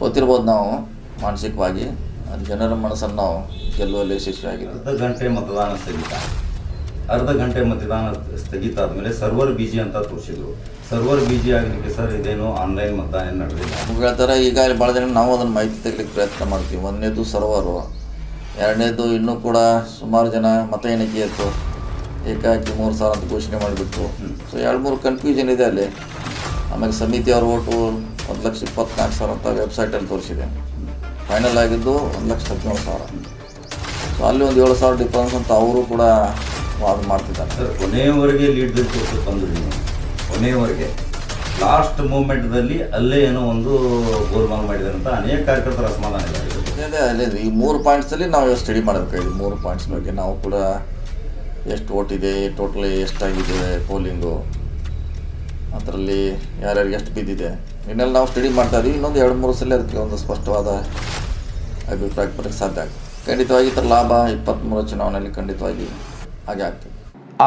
ಸೋತಿರ್ಬೋದು ನಾವು ಮಾನಸಿಕವಾಗಿ. ಜನರ ಮನಸ್ಸನ್ನು ನಾವು ಗೆಲ್ಲುವಲ್ಲಿ ಯಶಸ್ವಿಯಾಗಿದೆ. ಅರ್ಧ ಗಂಟೆ ಮತದಾನ ಸ್ಥಗಿತ. ಅರ್ಧ ಗಂಟೆ ಮತದಾನ ಸ್ಥಗಿತ ಆದಮೇಲೆ ಸರ್ವರ್ ಬಿಜಿ ಅಂತ ತೋರಿಸಿದ್ರು. ಸರ್ವರ್ ಬಿಜಿ ಆಗಲಿಕ್ಕೆ ಸರ್ ಇದೇನು ಆನ್ಲೈನ್ ಮತದಾನ ಏನು ನಡೆದಿಲ್ಲ ನಮ್ಗೆ ಹೇಳ್ತಾರೆ ಈಗ ಭಾಳ ಜನ ನಾವು ಅದನ್ನು ಮಾಹಿತಿ ತೆಗಲಿಕ್ಕೆ ಪ್ರಯತ್ನ ಮಾಡ್ತೀವಿ. ಒಂದನೇದು ಸರ್ವರು ಎರಡನೇದು ಇನ್ನೂ ಕೂಡ ಸುಮಾರು ಜನ ಮತ ಎಣಿಕೆ ಇತ್ತು. ಏಕಾಕಿ ಮೂರು ಸಾವಿರ ಅಂತ ಘೋಷಣೆ ಮಾಡಿಬಿಟ್ಟು. ಸೊ ಎರಡು ಮೂರು ಕನ್ಫ್ಯೂಷನ್ ಇದೆ ಅಲ್ಲಿ. ಆಮೇಲೆ ಸಮಿತಿಯವ್ರ ಓಟು ಒಂದು ಲಕ್ಷ ಇಪ್ಪತ್ನಾಲ್ಕು ಸಾವಿರ ಅಂತ ವೆಬ್ಸೈಟಲ್ಲಿ ತೋರಿಸಿದೆ. ಫೈನಲ್ ಆಗಿದ್ದು ಒಂದು ಲಕ್ಷ ಹದಿನೇಳು ಸಾವಿರ. ಸೊ ಅಲ್ಲಿ ಒಂದು ಏಳು ಸಾವಿರ ಡಿಫ್ರೆನ್ಸ್ ಅಂತ ಅವರು ಕೂಡ ವಾದ ಮಾಡ್ತಿದ್ದಾರೆ. ಸರ್ ಕೊನೆಯವರೆಗೆ ಲೀಡ್ ತೋರಿಸಿ ತಂದ್ರಿ ನೀವು ಕೊನೆಯವರೆಗೆ. ಲಾಸ್ಟ್ ಮೂಮೆಂಟ್ದಲ್ಲಿ ಅಲ್ಲೇ ಏನೋ ಒಂದು ಗೋಲ್ಮಾಲ್ ಮಾಡಿದ್ದಾರೆ ಅಂತ ಅನೇಕ ಕಾರ್ಯಕರ್ತರ ಅಸಮಾಧಾನ ಇದೆ. ಅಲ್ಲೇ ಈ ಮೂರು ಪಾಯಿಂಟ್ಸಲ್ಲಿ ನಾವು ಸ್ಟಡಿ ಮಾಡಬೇಕಾಗಿದೆ ಮೂರು ಪಾಯಿಂಟ್ಸ್ ಬಗ್ಗೆ ನಾವು ಕೂಡ ಎಷ್ಟು ಓಟ್ ಇದೆ ಟೋಟಲಿ ಎಷ್ಟಾಗಿದೆ ಪೋಲಿಂಗು ಅದರಲ್ಲಿ ಯಾರ್ಯಾರಿಗೆ ಎಷ್ಟು ಬಿದ್ದಿದೆ. ಇನ್ನೆಲ್ಲ ನಾವು ಸ್ಟಡಿ ಮಾಡ್ತಾ ಇದೀವಿ. ಇನ್ನೊಂದು ಎರಡು ಮೂರು ಸಲ ಅದಕ್ಕೆ ಒಂದು ಸ್ಪಷ್ಟವಾದ ಅಭಿಪ್ರಾಯ ಪಡಕ್ಕೆ ಸಾಧ್ಯ ಆಗ್ತದೆ ಖಂಡಿತವಾಗಿ ಇತರ ಲಾಭ ಇಪ್ಪತ್ತ್ಮೂರು ಚುನಾವಣೆಯಲ್ಲಿ ಖಂಡಿತವಾಗಿ ಹಾಗೆ ಆಗ್ತದೆ.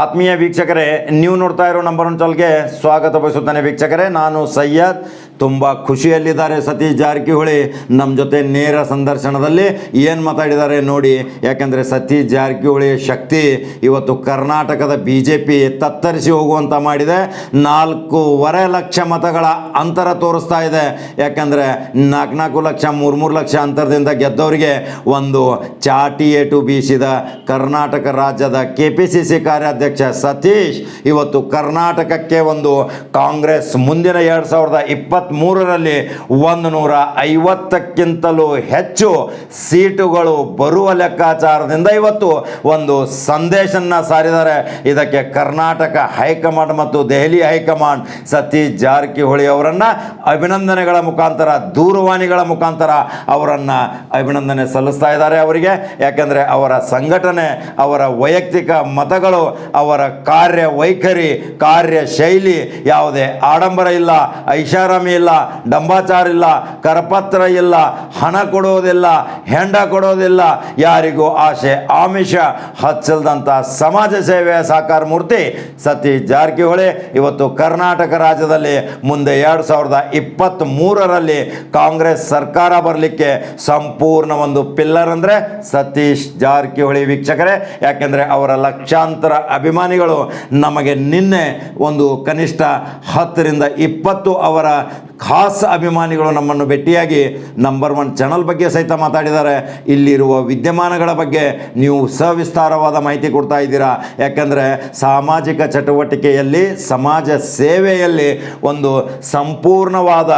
ಆತ್ಮೀಯ ವೀಕ್ಷಕರೇ, ನೀವು ನೋಡ್ತಾ ಇರೋ ನಂಬರ್ ಒನ್ ಚಾಲ್ಗೆ ಸ್ವಾಗತ ಬಯಸುತ್ತಾನೆ ವೀಕ್ಷಕರೇ. ನಾನು ಸಯ್ಯದ್ ತುಂಬ ಖುಷಿಯಲ್ಲಿದ್ದಾರೆ ಸತೀಶ್ ಜಾರಕಿಹೊಳಿ. ನಮ್ಮ ಜೊತೆ ನೇರ ಸಂದರ್ಶನದಲ್ಲಿ ಏನು ಮಾತಾಡಿದ್ದಾರೆ ನೋಡಿ, ಯಾಕೆಂದರೆ ಸತೀಶ್ ಜಾರಕಿಹೊಳಿ ಶಕ್ತಿ ಇವತ್ತು ಕರ್ನಾಟಕದ ಬಿ ಜೆ ಪಿ ತತ್ತರಿಸಿ ಹೋಗುವಂತ ಮಾಡಿದೆ. ನಾಲ್ಕೂವರೆ ಲಕ್ಷ ಮತಗಳ ಅಂತರ ತೋರಿಸ್ತಾ ಇದೆ. ಯಾಕೆಂದರೆ ನಾಲ್ಕು ನಾಲ್ಕು ಲಕ್ಷ ಮೂರು ಮೂರು ಲಕ್ಷ ಅಂತರದಿಂದ ಗೆದ್ದವರಿಗೆ ಒಂದು ಚಾಟಿ ಏಟು ಬೀಸಿದ ಕರ್ನಾಟಕ ರಾಜ್ಯದ ಕೆ ಪಿ ಸಿ ಸಿ ಕಾರ್ಯಾಧ್ಯಕ್ಷ ಸತೀಶ್ ಇವತ್ತು ಕರ್ನಾಟಕಕ್ಕೆ ಒಂದು ಕಾಂಗ್ರೆಸ್ ಮುಂದಿನ ಎರಡು ಸಾವಿರದ ಇಪ್ಪತ್ತ್ಮೂರರಲ್ಲಿ ಒಂದು ನೂರ ಐವತ್ತಕ್ಕಿಂತಲೂ ಹೆಚ್ಚು ಸೀಟುಗಳು ಬರುವ ಲೆಕ್ಕಾಚಾರದಿಂದ ಇವತ್ತು ಒಂದು ಸಂದೇಶನ್ನ ಸಾರಿದ್ದಾರೆ. ಇದಕ್ಕೆ ಕರ್ನಾಟಕ ಹೈಕಮಾಂಡ್ ಮತ್ತು ದೆಹಲಿ ಹೈಕಮಾಂಡ್ ಸತೀಶ್ ಜಾರಕಿಹೊಳಿ ಅವರನ್ನು ಅಭಿನಂದನೆಗಳ ಮುಖಾಂತರ, ದೂರವಾಣಿಗಳ ಮುಖಾಂತರ ಅವರನ್ನು ಅಭಿನಂದನೆ ಸಲ್ಲಿಸ್ತಾ ಇದ್ದಾರೆ ಅವರಿಗೆ. ಯಾಕೆಂದರೆ ಅವರ ಸಂಘಟನೆ, ಅವರ ವೈಯಕ್ತಿಕ ಮತಗಳು, ಅವರ ಕಾರ್ಯ ವೈಖರಿ ಕಾರ್ಯ ಶೈಲಿ ಯಾವುದೇ ಆಡಂಬರ ಇಲ್ಲ. ಐಷಾರಾಮಿ ಇಲ್ಲ ಡಂಬಾಚಾರ ಇಲ್ಲ ಕರಪತ್ರ ಇಲ್ಲ ಹಣ ಕೊಡೋದಿಲ್ಲ, ಹೆಂಡ ಕೊಡೋದಿಲ್ಲ, ಯಾರಿಗೂ ಆಸೆ, ಆಮಿಷ, ಹಚ್ಚಲ್ದಂಥ ಸಮಾಜ ಸೇವೆಯ ಸಾಕಾರ ಮೂರ್ತಿ ಸತೀಶ್ ಜಾರಕಿಹೊಳಿ ಇವತ್ತು ಕರ್ನಾಟಕ ರಾಜ್ಯದಲ್ಲಿ ಮುಂದೆ ಎರಡು ಸಾವಿರದ ಇಪ್ಪತ್ತ್ ಮೂರರಲ್ಲಿ ಕಾಂಗ್ರೆಸ್ ಸರ್ಕಾರ ಬರಲಿಕ್ಕೆ ಸಂಪೂರ್ಣ ಒಂದು ಪಿಲ್ಲರ್ ಅಂದರೆ ಸತೀಶ್ ಜಾರಕಿಹೊಳಿ ವೀಕ್ಷಕರೇ. ಯಾಕೆಂದರೆ ಅವರ ಲಕ್ಷಾಂತರ ಅಭಿಮಾನಿಗಳು ನಮಗೆ ನಿನ್ನೆ ಒಂದು ಕನಿಷ್ಠ ಹತ್ತರಿಂದ ಇಪ್ಪತ್ತು ಅವರ ಖಾಸ್ ಅಭಿಮಾನಿಗಳು ನಮ್ಮನ್ನು ಭೇಟಿಯಾಗಿ ನಂಬರ್ ಒನ್ ಚಾನಲ್ ಬಗ್ಗೆ ಸಹಿತ ಮಾತಾಡಿದ್ದಾರೆ. ಇಲ್ಲಿರುವ ವಿದ್ಯಮಾನಗಳ ಬಗ್ಗೆ ನೀವು ಸವಿಸ್ತಾರವಾದ ಮಾಹಿತಿ ಕೊಡ್ತಾ ಇದ್ದೀರಾ? ಯಾಕಂದರೆ ಸಾಮಾಜಿಕ ಚಟುವಟಿಕೆಯಲ್ಲಿ, ಸಮಾಜ ಸೇವೆಯಲ್ಲಿ ಒಂದು ಸಂಪೂರ್ಣವಾದ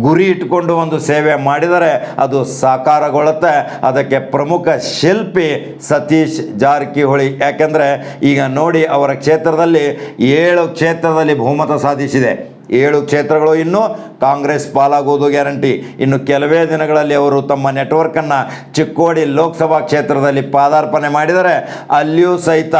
ಗುರಿ ಇಟ್ಟುಕೊಂಡು ಒಂದು ಸೇವೆ ಮಾಡಿದರೆ ಅದು ಸಾಕಾರಗೊಳ್ಳುತ್ತೆ. ಅದಕ್ಕೆ ಪ್ರಮುಖ ಶಿಲ್ಪಿ ಸತೀಶ್ ಜಾರಕಿಹೊಳಿ. ಯಾಕೆಂದರೆ ಈಗ ನೋಡಿ ಅವರ ಕ್ಷೇತ್ರದಲ್ಲಿ ಏಳು ಕ್ಷೇತ್ರದಲ್ಲಿ ಬಹುಮತ ಸಾಧಿಸಿದೆ. ಏಳು ಕ್ಷೇತ್ರಗಳು ಇನ್ನು ಕಾಂಗ್ರೆಸ್ ಪಾಲಾಗುವುದು ಗ್ಯಾರಂಟಿ. ಇನ್ನು ಕೆಲವೇ ದಿನಗಳಲ್ಲಿ ಅವರು ತಮ್ಮ ನೆಟ್ವರ್ಕನ್ನು ಚಿಕ್ಕೋಡಿ ಲೋಕಸಭಾ ಕ್ಷೇತ್ರದಲ್ಲಿ ಪಾದಾರ್ಪಣೆ ಮಾಡಿದರೆ ಅಲ್ಲಿಯೂ ಸಹಿತ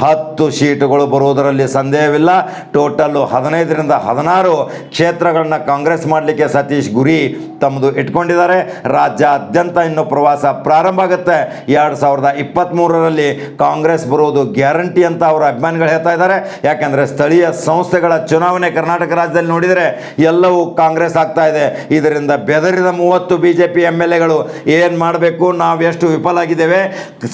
ಹತ್ತು ಸೀಟುಗಳು ಬರುವುದರಲ್ಲಿ ಸಂದೇಹವಿಲ್ಲ. ಟೋಟಲ್ಲು ಹದಿನೈದರಿಂದ ಹದಿನಾರು ಕ್ಷೇತ್ರಗಳನ್ನು ಕಾಂಗ್ರೆಸ್ ಮಾಡಲಿಕ್ಕೆ ಸತೀಶ್ ಗುರಿ ತಮ್ಮದು ಇಟ್ಕೊಂಡಿದ್ದಾರೆ. ರಾಜ್ಯಾದ್ಯಂತ ಇನ್ನು ಪ್ರವಾಸ ಪ್ರಾರಂಭ ಆಗುತ್ತೆ. ಎರಡು ಸಾವಿರದ ಇಪ್ಪತ್ತ್ಮೂರರಲ್ಲಿ ಕಾಂಗ್ರೆಸ್ ಬರುವುದು ಗ್ಯಾರಂಟಿ ಅಂತ ಅವರ ಅಭಿಮಾನಿಗಳು ಹೇಳ್ತಾ ಇದ್ದಾರೆ. ಯಾಕೆಂದರೆ ಸ್ಥಳೀಯ ಸಂಸ್ಥೆಗಳ ಚುನಾವಣೆ ಕರ್ನಾಟಕ ರಾಜ್ಯದಲ್ಲಿ ನೋಡಿದರೆ ಎಲ್ಲವೂ ಕಾಂಗ್ರೆಸ್ ಆಗ್ತಾ ಇದೆ. ಇದರಿಂದ ಬೆದರಿದ ಮೂವತ್ತು B J P M L ಎಗಳು ಏನು ಮಾಡಬೇಕು? ನಾವು ಎಷ್ಟು ವಿಫಲಾಗಿದ್ದೇವೆ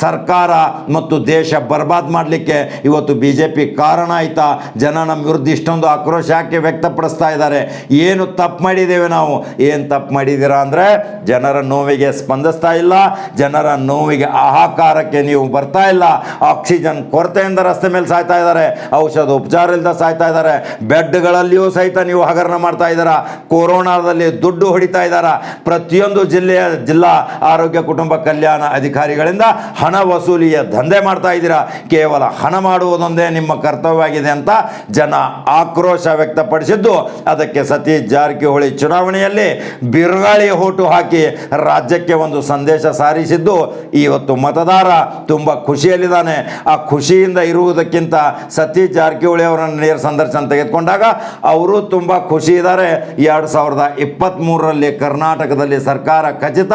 ಸರ್ಕಾರ ಮತ್ತು ದೇಶ ಬರ್ಬಾದ್ ಮಾಡಲಿಕ್ಕೆ ಇವತ್ತು ಬಿ ಜೆ ಪಿ ಕಾರಣ ಆಯಿತಾ. ಜನ ನಮ್ಮ ವಿರುದ್ಧ ಇಷ್ಟೊಂದು ಆಕ್ರೋಶ ಯಾಕೆ ವ್ಯಕ್ತಪಡಿಸ್ತಾ ಇದ್ದಾರೆ? ಏನು ತಪ್ಪು ಮಾಡಿದ್ದೇವೆ ನಾವು? ಏನು ತಪ್ಪು ಮಾಡಿದ್ದೀರಾ ಅಂದರೆ ಜನರ ನೋವಿಗೆ ಸ್ಪಂದಿಸ್ತಾ ಇಲ್ಲ. ಜನರ ನೋವಿಗೆ ಆಹಾಕಾರಕ್ಕೆ ನೀವು ಬರ್ತಾ ಇಲ್ಲ. ಆಕ್ಸಿಜನ್ ಕೊರತೆಯಿಂದ ರಸ್ತೆ ಮೇಲೆ ಸಾಯ್ತಾ ಇದ್ದಾರೆ. ಔಷಧ ಉಪಚಾರ ಸಾಯ್ತಾ ಇದ್ದಾರೆ. ಬೆಡ್ಗಳಲ್ಲಿಯೂ ಸಹಿತ ನೀವು ಹಗರಣ ಮಾಡ್ತಾ ಇದ್ದೀರಾ? ಕೊರೋನಾದಲ್ಲಿ ದುಡ್ಡು ಹೊಡಿತಾ ಇದ್ದಾರಾ? ಪ್ರತಿಯೊಂದು ಜಿಲ್ಲೆಯ ಜಿಲ್ಲಾ ಆರೋಗ್ಯ ಕುಟುಂಬ ಕಲ್ಯಾಣ ಅಧಿಕಾರಿಗಳಿಂದ ಹಣ ವಸೂಲಿಯ ದಂಧೆ ಮಾಡ್ತಾ ಇದ್ದೀರಾ? ಕೇವಲ ಹಣ ಮಾಡುವುದೊಂದೇ ನಿಮ್ಮ ಕರ್ತವ್ಯವಾಗಿದೆ ಅಂತ ಜನ ಆಕ್ರೋಶ ವ್ಯಕ್ತಪಡಿಸಿದ್ದು. ಅದಕ್ಕೆ ಸತೀಶ್ ಜಾರಕಿಹೊಳಿ ಚುನಾವಣೆಯಲ್ಲಿ ಬಿರುಗಾಳಿ ಹೋಟು ಹಾಕಿ ರಾಜ್ಯಕ್ಕೆ ಒಂದು ಸಂದೇಶ ಸಾರಿಸಿದ್ದು, ಇವತ್ತು ಮತದಾರ ತುಂಬ ಖುಷಿಯಲ್ಲಿದ್ದಾನೆ. ಆ ಖುಷಿಯಿಂದ ಇರುವುದಕ್ಕಿಂತ ಸತೀಶ್ ಜಾರಕಿಹೊಳಿ ಅವರನ್ನು ನೇರ ಸಂದರ್ಶನ ತೆಗೆದುಕೊಂಡಾಗ ಅವರು ಅವರು ತುಂಬ ಖುಷಿ ಇದ್ದಾರೆ. ಎರಡು ಸಾವಿರದ ಇಪ್ಪತ್ತ್ಮೂರರಲ್ಲಿ ಕರ್ನಾಟಕದಲ್ಲಿ ಸರ್ಕಾರ ಖಚಿತ.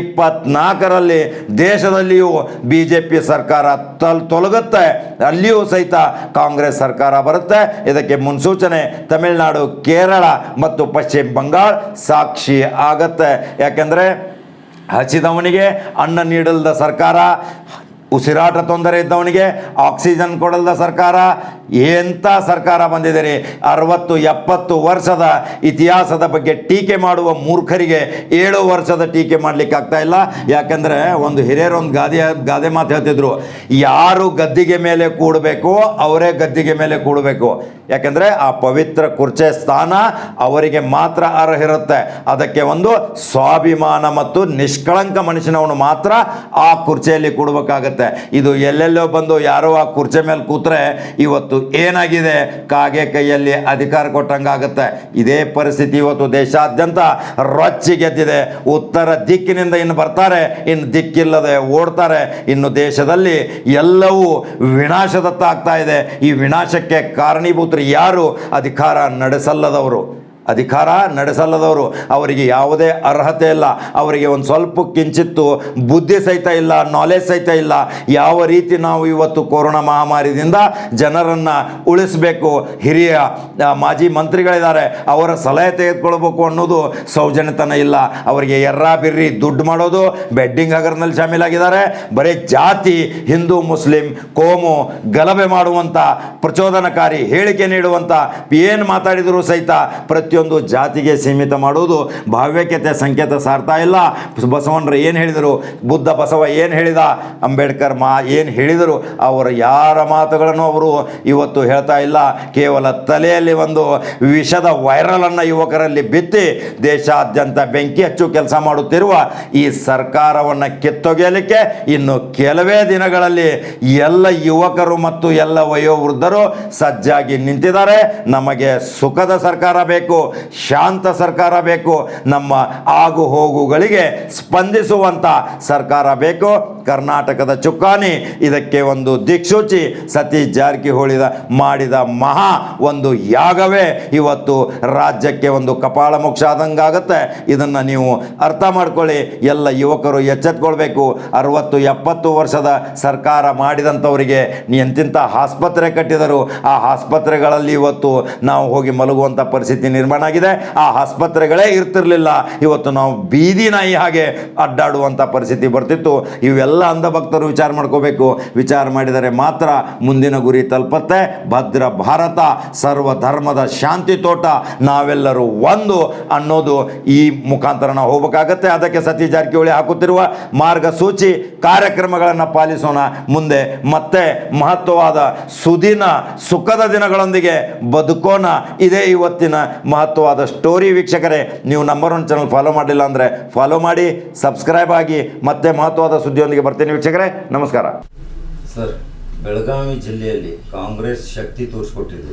ಇಪ್ಪತ್ನಾಲ್ಕರಲ್ಲಿ ದೇಶದಲ್ಲಿಯೂ ಬಿ ಜೆ ಪಿ ಸರ್ಕಾರ ತಲ್, ತೊಲಗುತ್ತೆ. ಅಲ್ಲಿಯೂ ಸಹಿತ ಕಾಂಗ್ರೆಸ್ ಸರ್ಕಾರ ಬರುತ್ತೆ. ಇದಕ್ಕೆ ಮುನ್ಸೂಚನೆ ತಮಿಳುನಾಡು, ಕೇರಳ ಮತ್ತು ಪಶ್ಚಿಮ ಬಂಗಾಳ ಸಾಕ್ಷಿ ಆಗತ್ತೆ. ಯಾಕೆಂದರೆ ಹಚ್ಚಿದವನಿಗೆ ಅನ್ನ ನೀಡಲ್ದ ಸರ್ಕಾರ, ಉಸಿರಾಟ ತೊಂದರೆ ಇದ್ದವನಿಗೆ ಆಕ್ಸಿಜನ್ ಕೊಡಲ್ದ ಸರ್ಕಾರ ಎಂಥ ಸರ್ಕಾರ ಬಂದಿದೆ ಅರವತ್ತು, ಎಪ್ಪತ್ತು ವರ್ಷದ ಇತಿಹಾಸದ ಬಗ್ಗೆ ಟೀಕೆ ಮಾಡುವ ಮೂರ್ಖರಿಗೆ ಏಳು ವರ್ಷದ ಟೀಕೆ ಮಾಡಲಿಕ್ಕೆ ಆಗ್ತಾ ಇಲ್ಲ. ಯಾಕಂದರೆ ಒಂದು ಹಿರಿಯರೊಂದು ಗಾದೆ ಗಾದೆ ಮಾತು ಹೇಳ್ತಿದ್ರು, ಯಾರು ಗದ್ದಿಗೆ ಮೇಲೆ ಕೂಡಬೇಕು, ಅವರೇ ಗದ್ದಿಗೆ ಮೇಲೆ ಕೂಡಬೇಕು. ಯಾಕಂದರೆ ಆ ಪವಿತ್ರ ಕುರ್ಚೆ ಸ್ಥಾನ ಅವರಿಗೆ ಮಾತ್ರ ಅರ್ಹ ಇರುತ್ತೆ ಅದಕ್ಕೆ ಒಂದು ಸ್ವಾಭಿಮಾನ ಮತ್ತು ನಿಷ್ಕಳಂಕ ಮನುಷ್ಯನವನು ಮಾತ್ರ ಆ ಕುರ್ಚಿಯಲ್ಲಿ ಕೂಡಬೇಕಾಗತ್ತೆ. ಇದು ಎಲ್ಲೆಲ್ಲೋ ಬಂದು ಯಾರೋ ಆ ಕುರ್ಚೆ ಮೇಲೆ ಕೂತ್ರೆ ಇವತ್ತು ಏನಾಗಿದೆ? ಕಾಗೆ ಕೈಯಲ್ಲಿ ಅಧಿಕಾರ ಕೊಟ್ಟಂಗಾಗುತ್ತೆ. ಇದೇ ಪರಿಸ್ಥಿತಿ ಇವತ್ತು ದೇಶಾದ್ಯಂತ ರೊಚ್ಚಿಗೆದ್ದಿದೆ ಉತ್ತರ ದಿಕ್ಕಿನಿಂದ ಇನ್ನು ಬರ್ತಾರೆ, ಇನ್ನು ದಿಕ್ಕಿಲ್ಲದೆ ಓಡ್ತಾರೆ. ಇನ್ನು ದೇಶದಲ್ಲಿ ಎಲ್ಲವೂ ವಿನಾಶದತ್ತ ಆಗ್ತಾ ಇದೆ. ಈ ವಿನಾಶಕ್ಕೆ ಕಾರಣೀಭೂತರು ಯಾರು? ಅಧಿಕಾರ ನಡೆಸಲ್ಲದವರು. ಅಧಿಕಾರ ನಡೆಸಲ್ಲದವರು ಅವರಿಗೆ ಯಾವುದೇ ಅರ್ಹತೆ ಇಲ್ಲ. ಅವರಿಗೆ ಒಂದು ಸ್ವಲ್ಪ ಕಿಂಚಿತ್ತು ಬುದ್ಧಿ ಸಹಿತ ಇಲ್ಲ ನಾಲೆಜ್ ಸಹಿತ ಇಲ್ಲ. ಯಾವ ರೀತಿ ನಾವು ಇವತ್ತು ಕೊರೋನಾ ಮಹಾಮಾರಿಯಿಂದ ಜನರನ್ನು ಉಳಿಸಬೇಕು? ಹಿರಿಯ ಮಾಜಿ ಮಂತ್ರಿಗಳಿದ್ದಾರೆ. ಅವರ ಸಲಹೆ ತೆಗೆದುಕೊಳ್ಬೇಕು ಅನ್ನೋದು ಸೌಜನ್ಯತನ ಇಲ್ಲ. ಅವರಿಗೆ ಎರ್ರ ಬಿರ್ರಿ ದುಡ್ಡು ಮಾಡೋದು ಬೆಡ್ಡಿಂಗ್ ಹಗರ್ನಲ್ಲಿ ಶಾಮೀಲಾಗಿದ್ದಾರೆ. ಬರೀ ಜಾತಿ, ಹಿಂದೂ, ಮುಸ್ಲಿಂ, ಕೋಮು ಗಲಭೆ ಮಾಡುವಂಥ ಪ್ರಚೋದನಕಾರಿ ಹೇಳಿಕೆ ನೀಡುವಂಥ ಏನು ಮಾತಾಡಿದರೂ ಸಹಿತ ಪ್ರತಿಯೊಂದು ಜಾತಿಗೆ ಸೀಮಿತ ಮಾಡುವುದು ಭಾವ್ಯಕತೆ ಸಂಕೇತ ಸಾರ್ತಾ ಇಲ್ಲ. ಬಸವಣ್ಣರು ಏನು ಹೇಳಿದರು? ಬುದ್ಧ ಬಸವ ಏನು ಹೇಳಿದ? ಅಂಬೇಡ್ಕರ್ ಮಾ ಏನು ಹೇಳಿದರು? ಅವರ ಯಾರ ಮಾತುಗಳನ್ನು ಅವರು ಇವತ್ತು ಹೇಳ್ತಾ ಇಲ್ಲ. ಕೇವಲ ತಲೆಯಲ್ಲಿ ಒಂದು ವಿಷದ ವೈರಲನ್ನು ಯುವಕರಲ್ಲಿ ಬಿತ್ತಿ ದೇಶಾದ್ಯಂತ ಬೆಂಕಿ ಹಚ್ಚು ಕೆಲಸ ಮಾಡುತ್ತಿರುವ ಈ ಸರ್ಕಾರವನ್ನು ಕಿತ್ತೊಗೆಯಲಿಕ್ಕೆ ಇನ್ನು ಕೆಲವೇ ದಿನಗಳಲ್ಲಿ ಎಲ್ಲ ಯುವಕರು ಮತ್ತು ಎಲ್ಲ ವಯೋವೃದ್ಧರು ಸಜ್ಜಾಗಿ ನಿಂತಿದ್ದಾರೆ. ನಮಗೆ ಸುಖದ ಸರ್ಕಾರ ಬೇಕು. ಶಾಂತ ಸರ್ಕಾರ ಬೇಕು, ನಮ್ಮ ಆಗು ಹೋಗುಗಳಿಗೆ ಸ್ಪಂದಿಸುವಂಥ ಸರ್ಕಾರ ಬೇಕು. ಕರ್ನಾಟಕದ ಚುಕ್ಕಾಣಿ, ಇದಕ್ಕೆ ಒಂದು ದಿಕ್ಸೂಚಿ, ಸತೀಶ್ ಜಾರಕಿಹೊಳಿದ ಮಾಡಿದ ಮಹಾ ಒಂದು ಯಾಗವೇ. ಇವತ್ತು ರಾಜ್ಯಕ್ಕೆ ಒಂದು ಕಪಾಳ ಮೋಕ್ಷ ಆದಂಗಾಗತ್ತೆ. ಇದನ್ನು ನೀವು ಅರ್ಥ ಮಾಡ್ಕೊಳ್ಳಿ. ಎಲ್ಲ ಯುವಕರು ಎಚ್ಚೆತ್ಕೊಳ್ಬೇಕು. ಅರವತ್ತು, ಎಪ್ಪತ್ತು ವರ್ಷದ ಸರ್ಕಾರ ಮಾಡಿದಂಥವರಿಗೆ ಎಂತಿಂಥ ಆಸ್ಪತ್ರೆ ಕಟ್ಟಿದರು. ಆ ಆಸ್ಪತ್ರೆಗಳಲ್ಲಿ ಇವತ್ತು ನಾವು ಹೋಗಿ ಮಲಗುವಂಥ ಪರಿಸ್ಥಿತಿ ನಿರ್ಮಾಣ ಆಗಿದೆ ಆ ಆಸ್ಪತ್ರೆಗಳೇ ಇರ್ತಿರಲಿಲ್ಲ. ಇವತ್ತು ನಾವು ಬೀದಿ ನಾಯಿ ಹಾಗೆ ಅಡ್ಡಾಡುವಂಥ ಪರಿಸ್ಥಿತಿ ಬರ್ತಿತ್ತು. ಇವೆಲ್ಲ ಅಂಧಭಕ್ತರು ವಿಚಾರ ಮಾಡ್ಕೋಬೇಕು. ವಿಚಾರ ಮಾಡಿದರೆ ಮಾತ್ರ ಮುಂದಿನ ಗುರಿ ತಲುಪತ್ತೆ. ಭದ್ರ ಭಾರತ ಸರ್ವ ಧರ್ಮದ ಶಾಂತಿ ತೋಟ, ನಾವೆಲ್ಲರೂ ಒಂದು ಅನ್ನೋದು ಈ ಮುಖಾಂತರ ನಾವು ಹೋಗಬೇಕಾಗತ್ತೆ. ಅದಕ್ಕೆ ಸತೀಶ್ ಜಾರಕಿಹೊಳಿ ಹಾಕುತ್ತಿರುವ ಮಾರ್ಗಸೂಚಿ ಕಾರ್ಯಕ್ರಮಗಳನ್ನು ಪಾಲಿಸೋಣ. ಮುಂದೆ ಮತ್ತೆ ಮಹತ್ವವಾದ ಸುದಿನ ಸುಖದ ದಿನಗಳೊಂದಿಗೆ ಬದುಕೋಣ. ಇದೇ ಇವತ್ತಿನ ಮಹತ್ವವಾದ ಸ್ಟೋರಿ ವೀಕ್ಷಕರೇ, ನೀವು ನಂಬರ್ ಒನ್ ಚಾನಲ್ ಫಾಲೋ ಮಾಡಲಿಲ್ಲ ಅಂದರೆ ಫಾಲೋ ಮಾಡಿ ಸಬ್ಸ್ಕ್ರೈಬ್ ಆಗಿ ಮತ್ತೆ ಮಹತ್ವವಾದ ಸುದ್ದಿಯೊಂದಿಗೆ ಬರ್ತೀನಿ ವೀಕ್ಷಕರೇ. ನಮಸ್ಕಾರ. ಸರ್, ಬೆಳಗಾವಿ ಜಿಲ್ಲೆಯಲ್ಲಿ ಕಾಂಗ್ರೆಸ್ ಶಕ್ತಿ ತೋರಿಸ್ಕೊಟ್ಟಿದೆ.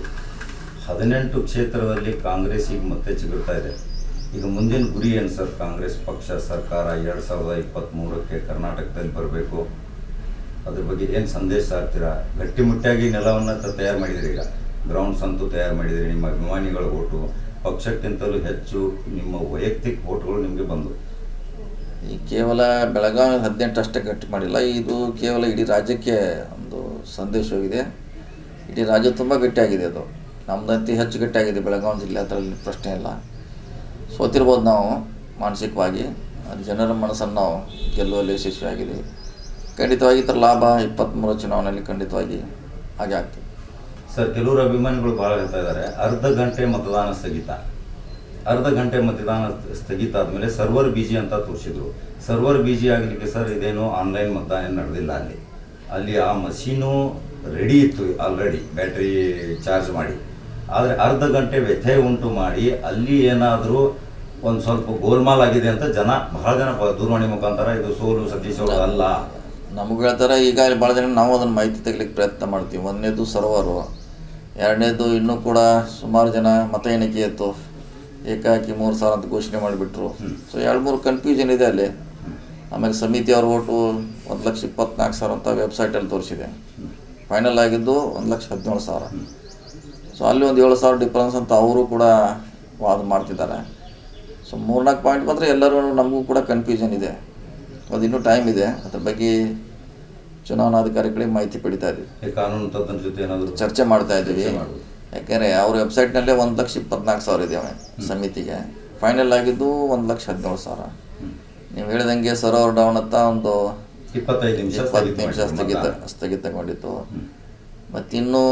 ಹದಿನೆಂಟು ಕ್ಷೇತ್ರದಲ್ಲಿ ಕಾಂಗ್ರೆಸ್ ಈಗ ಮತ್ತೆ ಚಿಗುರ್ತಾ ಇದೆ. ಈಗ ಮುಂದಿನ ಗುರಿ ಏನು ಸರ್? ಕಾಂಗ್ರೆಸ್ ಪಕ್ಷ ಸರ್ಕಾರ ಎರಡು ಸಾವಿರದ ಇಪ್ಪತ್ತ್ಮೂರಕ್ಕೆ ಕರ್ನಾಟಕದಲ್ಲಿ ಬರಬೇಕು. ಅದ್ರ ಬಗ್ಗೆ ಏನು ಸಂದೇಶ ಆಗ್ತೀರಾ ಗಟ್ಟಿಮುಟ್ಟಾಗಿ ನೆಲವನ್ನು ತಯಾರು ಮಾಡಿದಿರಿ ಈಗ. ಗ್ರೌಂಡ್ಸ್ ಅಂತೂ ತಯಾರು ಮಾಡಿದಿರಿ, ನಿಮ್ಮ ಅಭಿಮಾನಿಗಳ ಓಟು. ಪಕ್ಷಕ್ಕಿಂತಲೂ ಹೆಚ್ಚು ನಿಮ್ಮ ವೈಯಕ್ತಿಕ ಓಟ್ಗಳು ನಿಮಗೆ ಬಂದವು. ಈ ಕೇವಲ ಬೆಳಗಾವಿ ಹದಿನೆಂಟು ಅಷ್ಟೇ ಗಟ್ಟಿ ಮಾಡಿಲ್ಲ, ಇದು ಕೇವಲ ಇಡೀ ರಾಜ್ಯಕ್ಕೆ ಒಂದು ಸಂದೇಶವಾಗಿದೆ. ಇಡೀ ರಾಜ್ಯ ತುಂಬ ಗಟ್ಟಿಯಾಗಿದೆ ಅದು. ನಮ್ಮದಂತೆ ಹೆಚ್ಚು ಗಟ್ಟಿಯಾಗಿದೆ ಬೆಳಗಾವಿ ಜಿಲ್ಲೆ, ಅದರಲ್ಲಿ ಪ್ರಶ್ನೆ ಇಲ್ಲ. ಸೋತಿರ್ಬೋದು ನಾವು ಮಾನಸಿಕವಾಗಿ ಜನರ ಮನಸ್ಸನ್ನು ನಾವು ಗೆಲ್ಲುವಲ್ಲಿ ಯಶಸ್ವಿಯಾಗಿದೆ. ಖಂಡಿತವಾಗಿ ಇದರ ಲಾಭ ಇಪ್ಪತ್ತ್ಮೂರು ಚುನಾವಣೆಯಲ್ಲಿ ಖಂಡಿತವಾಗಿ ಹಾಗೆ ಆಗ್ತದೆ. ಸರ್, ಕೆಲವರು ಅಭಿಮಾನಿಗಳು ಭಾಳ ಹೇಳ್ತಾ ಇದ್ದಾರೆ, ಅರ್ಧ ಗಂಟೆ ಮತದಾನ ಸ್ಥಗಿತ. ಅರ್ಧ ಗಂಟೆ ಮತದಾನ ಸ್ಥಗಿತ ಆದಮೇಲೆ ಸರ್ವರ್ ಬಿಜಿ ಅಂತ ತೋರಿಸಿದ್ರು. ಸರ್ವರ್ ಬಿಜಿ ಆಗಲಿಕ್ಕೆ ಸರ್ ಇದೇನು ಆನ್ಲೈನ್ ಮತದಾನ ನಡೆದಿಲ್ಲ ಅಲ್ಲಿ. ಅಲ್ಲಿ ಆ ಮಷೀನು ರೆಡಿ ಇತ್ತು ಆಲ್ರೆಡಿ ಬ್ಯಾಟ್ರಿ ಚಾರ್ಜ್ ಮಾಡಿ. ಆದರೆ ಅರ್ಧ ಗಂಟೆ ವ್ಯಥೆ ಉಂಟು ಮಾಡಿ ಅಲ್ಲಿ ಏನಾದರೂ ಒಂದು ಸ್ವಲ್ಪ ಗೋಲ್ಮಾಲ್ ಆಗಿದೆ ಅಂತ ಜನ, ಬಹಳ ಜನ ದೂರವಾಣಿ ಮುಖಾಂತರ ಇದು ಸೋಲು ಸತೀಶ್ ಅಲ್ಲ. ನಮ್ಗೆ ಹೇಳ್ತಾರೆ, ಈಗ ಭಾಳ ಜನ ನಾವು ಅದನ್ನು ಮಾಹಿತಿ ತೆಗಲಿಕ್ಕೆ ಪ್ರಯತ್ನ ಮಾಡ್ತೀವಿ. ಒಂದನೇದು ಸರ್ವರು ಎರಡನೇದು ಇನ್ನೂ ಕೂಡ ಸುಮಾರು ಜನ ಮತ ಎಣಿಕೆ ಇತ್ತು. ಏಕಾಕಿ ಮೂರು ಸಾವಿರ ಅಂತ ಘೋಷಣೆ ಮಾಡಿಬಿಟ್ರು. ಸೊ ಎರಡು ಮೂರು ಕನ್ಫ್ಯೂಷನ್ ಇದೆ ಅಲ್ಲಿ. ಆಮೇಲೆ ಸಮಿತಿಯವ್ರ ಓಟು ಒಂದು ಲಕ್ಷ ಇಪ್ಪತ್ನಾಲ್ಕು ಸಾವಿರ ಅಂತ ವೆಬ್ಸೈಟಲ್ಲಿ ತೋರಿಸಿದೆ. ಫೈನಲ್ ಆಗಿದ್ದು ಒಂದು ಲಕ್ಷ ಹದಿನೇಳು ಸಾವಿರ. ಸೊ ಅಲ್ಲಿ ಒಂದು ಏಳು ಸಾವಿರ ಡಿಫ್ರೆನ್ಸ್ ಅಂತ ಅವರು ಕೂಡ ವಾದ ಮಾಡ್ತಿದ್ದಾರೆ. ಸೊ ಮೂರ್ನಾಲ್ಕು ಪಾಯಿಂಟ್ ಮಾತ್ರ ಎಲ್ಲರೂ ನಮಗೂ ಕೂಡ ಕನ್ಫ್ಯೂಷನ್ ಇದೆ. ಅದು ಇನ್ನೂ ಟೈಮ್ ಇದೆ. ಅದ್ರ ಬಗ್ಗೆ ಚುನಾವಣಾಧಿಕಾರಿಗಳಿಗೆ ಮಾಹಿತಿ ಪಡಿತಾ ಇದ್ದೀವಿ ಕಾನೂನು ತಜ್ಞರ ಜೊತೆ ಏನಾದರೂ ಚರ್ಚೆ ಮಾಡ್ತಾ ಇದ್ದೀವಿ. ಯಾಕೆಂದರೆ ಅವ್ರ ವೆಬ್ಸೈಟ್ನಲ್ಲೇ ಒಂದು ಲಕ್ಷ ಇಪ್ಪತ್ನಾಲ್ಕು ಸಾವಿರ ಇದೆ ಸಮಿತಿಗೆ. ಫೈನಲ್ ಆಗಿದ್ದು ಒಂದು ಲಕ್ಷ ಹದಿನೇಳು ಸಾವಿರ. ನೀವು ಹೇಳಿದಂಗೆ ಸರ್ವರ್ ಡೌನ್ ಅಂತ ಒಂದು ಇಪ್ಪತ್ತೈದು ನಿಮಿಷ ನಿಮಿಷ ಮಾಡಿದ್ರು ಸ್ಥಗಿತ. ಸ್ಥಗಿತಗೊಂಡಿತ್ತು. ಮತ್ತಿನ್ನೂ